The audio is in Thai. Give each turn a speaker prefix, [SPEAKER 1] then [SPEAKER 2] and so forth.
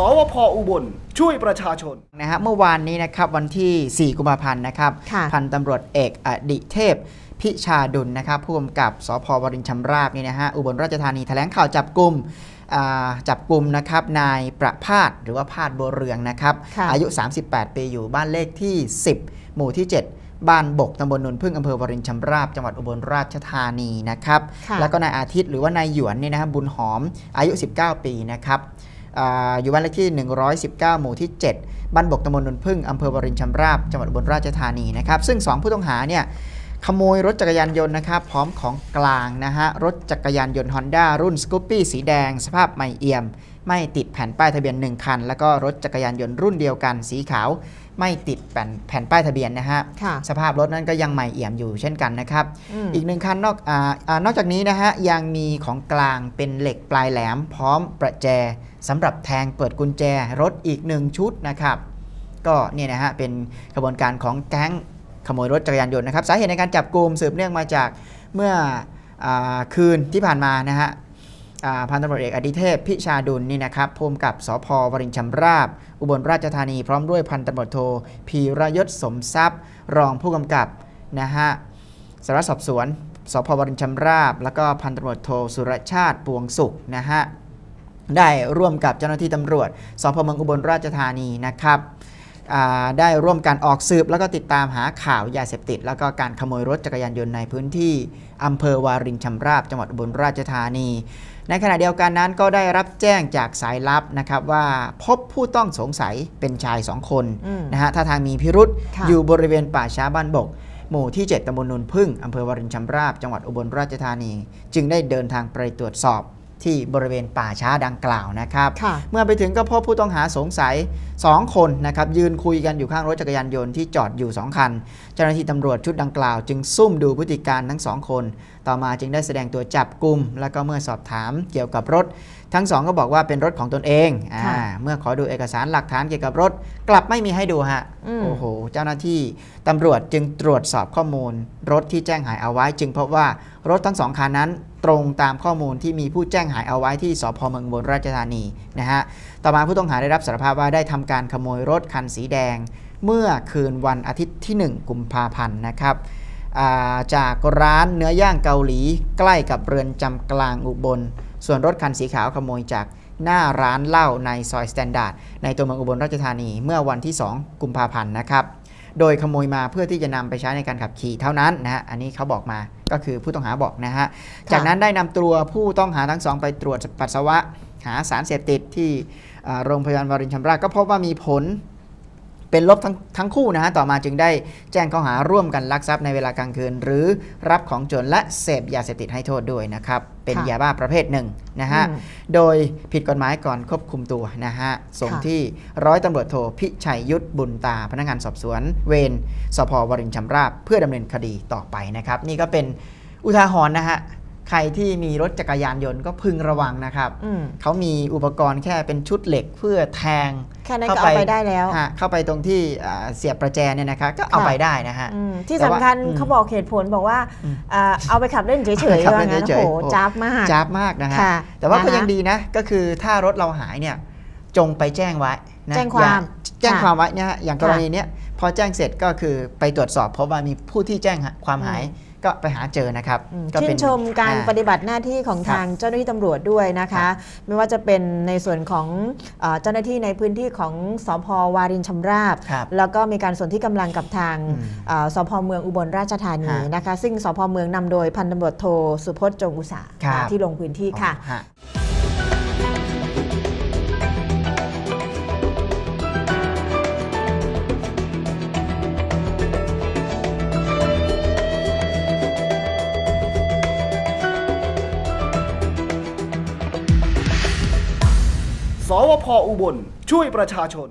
[SPEAKER 1] สวพอุบล ช่วยประชาชน
[SPEAKER 2] นะฮะเมื่อวานนี้นะครับวันที่ 4 กุมภาพันธ์นะครับ
[SPEAKER 3] ค่ะ
[SPEAKER 2] พันตำรวจเอกอดิเทพพิชาดุลนะครับผู้กำกับสพวรินทร์ชำราบนี่นะฮะอุบลราชธานีแถลงข่าวจับกลุ่มอ่าจับกลุ่มนะครับนายประพาสหรือว่าพาดบัวเรืองนะครับ
[SPEAKER 3] ค่ะ
[SPEAKER 2] อายุ 38 ปีอยู่บ้านเลขที่ 10 หมู่ที่ 7 บ้านบกตำบลนนพึ่งอำเภอวรินทร์ชำราบ จังหวัดอุบลราชธานีนะครับ
[SPEAKER 3] ค่ะ
[SPEAKER 2] แล้วก็นายอาทิตย์หรือว่านายหยวนนี่นะฮะบุญหอมอายุ 19 ปีนะครับ อยู่บ้านเลขที่ 119 หมู่ที่ 7 บ้านบกตำบลนนพึ่งอำเภอบรินชำราบจังหวัดอุบนราชธานีนะครับ ซึ่ง 2 ผู้ต้องหาเนี่ยขโมยรถจักรยานยนต์นะครับพร้อมของกลางนะฮะรถจักรยานยนต์ Honda รุ่นสกูปปี้สีแดง สภาพใหม่เอี่ยม ไม่ติดแผ่นป้ายทะเบียน 1 คัน แล้วก็รถจักรยานยนต์รุ่นเดียวกัน สีขาว ไม่ติดแผ่นแผ่นป้ายทะเบียนนะฮะ
[SPEAKER 3] ค่ะ
[SPEAKER 2] สภาพรถนั้นก็ยังใหม่เอี่ยมอยู่เช่นกันนะครับ
[SPEAKER 3] อืม
[SPEAKER 2] อีกหนึ่งคันนอกอานานอกจากนี้นะฮะยังมีของกลางเป็นเหล็กปลายแหลม พร้อมประแจสำหรับแทงเปิดกุญแจรถอีกหนึ่งชุดนะครับก็เนี่ยนะฮะเป็นกระบวนการของแก๊งขโมยรถจักรยานยนต์นะครับสาเหตุในการจับกลุ่มสืบเนื่องมาจากเมื่ออาคืนที่ผ่านมานะฮะอ่า พันตำรวจเอกอดิเทพพิชาดุลนี่นะครับภูมิกับสพวรินชำราบ อุบลราชธานีพร้อมด้วยพันตำรวจโทพีรยศสมทรัพย์ รองผู้กำกับนะฮะสารสอบสวนสพวรินชำราบ แล้วก็พันตำรวจโทสุรชาติปวงสุขนะฮะได้ร่วมกับเจ้าหน้าที่ตำรวจสพเมืองอุบลราชธานีนะครับ ได้ร่วมกันออกสืบ แล้วก็ติดตามหาข่าวยาเสพติด แล้วก็การขโมยรถจักรยานยนต์ในพื้นที่อำเภอวารินชำราบ จังหวัดอุบลราชธานี ในขณะเดียวกันนั้นก็ได้รับแจ้งจากสายลับนะครับว่าพบผู้ต้องสงสัยเป็นชายสองคน
[SPEAKER 3] อืม
[SPEAKER 2] นะฮะท่าทางมีพิรุษ
[SPEAKER 3] ค่ะ
[SPEAKER 2] อยู่บริเวณป่าช้าบ้านบก หมู่ที่ 7ตำบลนนพึ่งอำเภอวารินชำราบ จังหวัดอุบลราชธานี จึงได้เดินทางไปตรวจสอบ ที่บริเวณป่าช้าดังกล่าวนะครับ
[SPEAKER 3] ค่ะ
[SPEAKER 2] เมื่อไปถึงก็พบผู้ต้องหาสงสัย 2 คนนะครับยืนคุยกันอยู่ข้างรถจักรยานยนต์ที่จอดอยู่ 2 คัน เจ้าหน้าที่ตำรวจชุดดังกล่าว จึงซุ่มดูพฤติการทั้งสองคน ต่อมาจึงได้แสดงตัวจับกลุ่ม แล้วก็เมื่อสอบถามเกี่ยวกับรถ ทั้งสองก็บอกว่าเป็นรถของตนเองอา
[SPEAKER 3] ค่ะ
[SPEAKER 2] เมื่อขอดูเอกสารหลักฐานเกี่ยวกับรถ กลับไม่มีให้ดูฮะ
[SPEAKER 3] อืม
[SPEAKER 2] โอ้โห เจ้าหน้าที่ตำรวจจึงตรวจสอบข้อมูล รถที่แจ้งหายเอาไว้ จึงพบว่า รถทั้งสองคันนั้นตรงตามข้อมูลที่มีผู้แจ้งหายเอาไว้ที่สพเมืองอุบลราชธานีนะฮะต่อมาผู้ต้องหาได้รับสารภาพว่าได้ทำการขโมยรถคันสีแดง เมื่อคืนวันอาทิตย์ที่ 1 กุมภาพันธ์นะครับาจากร้านเนื้อย่างเกาหลีใกล้กับเรือนจำกลางอุบล ส่วนรถคันสีขาวขโมยจากหน้าร้านเหล้าในซอยสแตนดาร์ดในตัวเมืองอุบลราชธานีเมื่อวันที่ 2 กุมภาพันธ์นะครับ โดยขโมยมาเพื่อที่จะนำไปใช้ในการขับขี่เท่านั้นนะฮะ อันนี้เขาบอกมา ก็คือผู้ต้องหาบอกนะฮะ จากนั้นได้นำตัวผู้ต้องหาทั้งสองไปตรวจปัสสาวะหาสารเสพติดที่อ่าโรงพยาบาลวารินชำราบก็พบว่ามีผล เป็นลบทั้งทั้งคู่นะฮะ ต่อมาจึงได้แจ้งข้อหาร่วมกันลักทรัพย์ในเวลากลางคืน หรือรับของโจรและเสพยาเสพติดให้โทษด้วยนะครับ เป็น
[SPEAKER 3] ค่ะ
[SPEAKER 2] ยาบ้าประเภทหนึ่งนะฮะ
[SPEAKER 3] อืม
[SPEAKER 2] โดยผิดกฎหมายก่อนควบคุมตัวนะฮะ ส่ง
[SPEAKER 3] ค่ะ
[SPEAKER 2] ที่ร้อยตำรวจโทพิชัยยุทธบุญตา พนักงานสอบสวนเวรสพวรินทร์ชำราบเพื่อดำเนินคดีต่อไปนะครับ นี่ก็เป็นอุทาหรณ์นะฮะ ใครที่มีรถจักรยานยนต์ก็พึงระวังนะครับ
[SPEAKER 3] อืม
[SPEAKER 2] เขามีอุปกรณ์แค่เป็นชุดเหล็กเพื่อแทง
[SPEAKER 3] แค่นั้นก็เอาไปได้แล้ว
[SPEAKER 2] ฮะเข้าไปตรงที่อ่าเสียบประแจเนี่ยนะครับก็เอา
[SPEAKER 3] ค่ะ
[SPEAKER 2] ไปได้นะฮะ
[SPEAKER 3] อืมที่
[SPEAKER 2] แต่
[SPEAKER 3] สำ
[SPEAKER 2] ว่า
[SPEAKER 3] คัญ
[SPEAKER 2] อืม
[SPEAKER 3] เขาบอกเหตุผลบอกว่า
[SPEAKER 2] อืม
[SPEAKER 3] อ่าเอาไปขับเล่นเฉยๆ
[SPEAKER 2] ขับ
[SPEAKER 3] ว่า
[SPEAKER 2] เล่น
[SPEAKER 3] งั้น
[SPEAKER 2] เฉ
[SPEAKER 3] โอ้
[SPEAKER 2] ย
[SPEAKER 3] โห
[SPEAKER 2] ๆโอ้
[SPEAKER 3] จ้าบมาก
[SPEAKER 2] จ้าบมากนะฮะ
[SPEAKER 3] ค่ะ
[SPEAKER 2] แต่ว่าก็
[SPEAKER 3] นะคะ
[SPEAKER 2] ยังดีนะก็คือถ้ารถเราหายเนี่ยจงไปแจ้งไว้นะ
[SPEAKER 3] แจ้งความ
[SPEAKER 2] อย่แจ้ง
[SPEAKER 3] ค่ะ
[SPEAKER 2] ความไว้นะฮะอย่างกร
[SPEAKER 3] ค่ะ
[SPEAKER 2] ณีเนี้ยพอแจ้งเสร็จก็คือไปตรวจสอบพบว่ามีผู้ที่แจ้งความหาย ก็ไปหาเจอนะครับ
[SPEAKER 3] อืม
[SPEAKER 2] ก็
[SPEAKER 3] ชื่
[SPEAKER 2] เป็น
[SPEAKER 3] ชมการ
[SPEAKER 2] อ่
[SPEAKER 3] ปฏิบัติหน้าที่ของ
[SPEAKER 2] ครับ
[SPEAKER 3] ทางเจ้าหน้าที่ตำรวจด้วยนะ
[SPEAKER 2] ครั
[SPEAKER 3] คะ
[SPEAKER 2] บ
[SPEAKER 3] ไม่ว่าจะเป็นในส่วนของเออเจ้าหน้าที่ในพื้นที่ของสพวารินชำราบ
[SPEAKER 2] ครับ
[SPEAKER 3] แล้วก็มีการส่วนที่กำลังกับทาง
[SPEAKER 2] อืม
[SPEAKER 3] เอ่อสพเมืองอุบลราชธานี
[SPEAKER 2] ฮะ
[SPEAKER 3] นะคะ ซึ่งสพเมืองนำโดยพันตำรวจโทสุพจน์จงอุตสาห
[SPEAKER 2] ครับ
[SPEAKER 3] ที่ลงพื้นที่ค่ะ
[SPEAKER 1] สวพอุบลช่วยประชาชน